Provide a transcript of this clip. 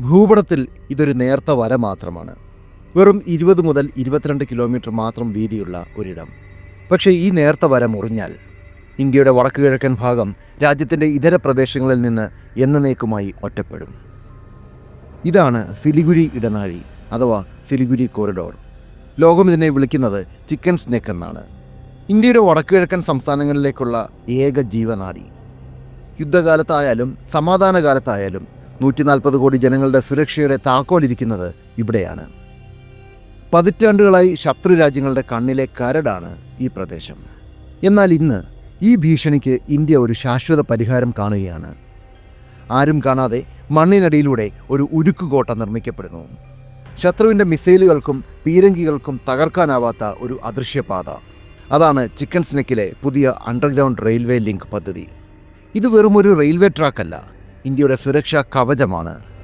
ഭൂപടത്തിൽ ഇതൊരു നേർത്ത വര മാത്രമാണ്. വെറും ഇരുപത് മുതൽ ഇരുപത്തിരണ്ട് കിലോമീറ്റർ മാത്രം വീതിയുള്ള ഒരിടം. പക്ഷേ ഈ നേർത്ത വര മുറിഞ്ഞാൽ ഇന്ത്യയുടെ വടക്കു കിഴക്കൻ ഭാഗം രാജ്യത്തിന്റെ ഇതര പ്രദേശങ്ങളിൽ നിന്ന് എന്നേക്കുമായി ഒറ്റപ്പെടും. ഇതാണ് സിലിഗുരി ഇടനാഴി അഥവാ സിലിഗുരി കോറിഡോർ. ലോകം ഇതിനെ വിളിക്കുന്നത് ചിക്കൻ സ്നെക്ക് എന്നാണ്. ഇന്ത്യയുടെ വടക്കുകിഴക്കൻ സംസ്ഥാനങ്ങളിലേക്കുള്ള ഏക ജീവനാടി. യുദ്ധകാലത്തായാലും സമാധാനകാലത്തായാലും നൂറ്റി നാൽപ്പത് കോടി ജനങ്ങളുടെ സുരക്ഷയുടെ താക്കോലിരിക്കുന്നത് ഇവിടെയാണ്. പതിറ്റാണ്ടുകളായി ശത്രു രാജ്യങ്ങളുടെ കണ്ണിലെ കരടാണ് ഈ പ്രദേശം. എന്നാൽ ഇന്ന് ഈ ഭീഷണിക്ക് ഇന്ത്യ ഒരു ശാശ്വത പരിഹാരം കാണുകയാണ്. ആരും കാണാതെ മണ്ണിനടിയിലൂടെ ഒരു ഉരുക്കുകോട്ട നിർമ്മിക്കപ്പെടുന്നു. ശത്രുവിന്റെ മിസൈലുകൾക്കും പീരങ്കികൾക്കും തകർക്കാനാവാത്ത ഒരു അദൃശ്യപാത. അതാണ് ചിക്കൻ സ്നെക്കിലെ പുതിയ അണ്ടർഗ്രൗണ്ട് റെയിൽവേ ലിങ്ക് പദ്ധതി. ഇത് വെറും ഒരു റെയിൽവേ ട്രാക്കല്ല ഇന്ത്യയുടെ സുരക്ഷാ കവചമാണ്.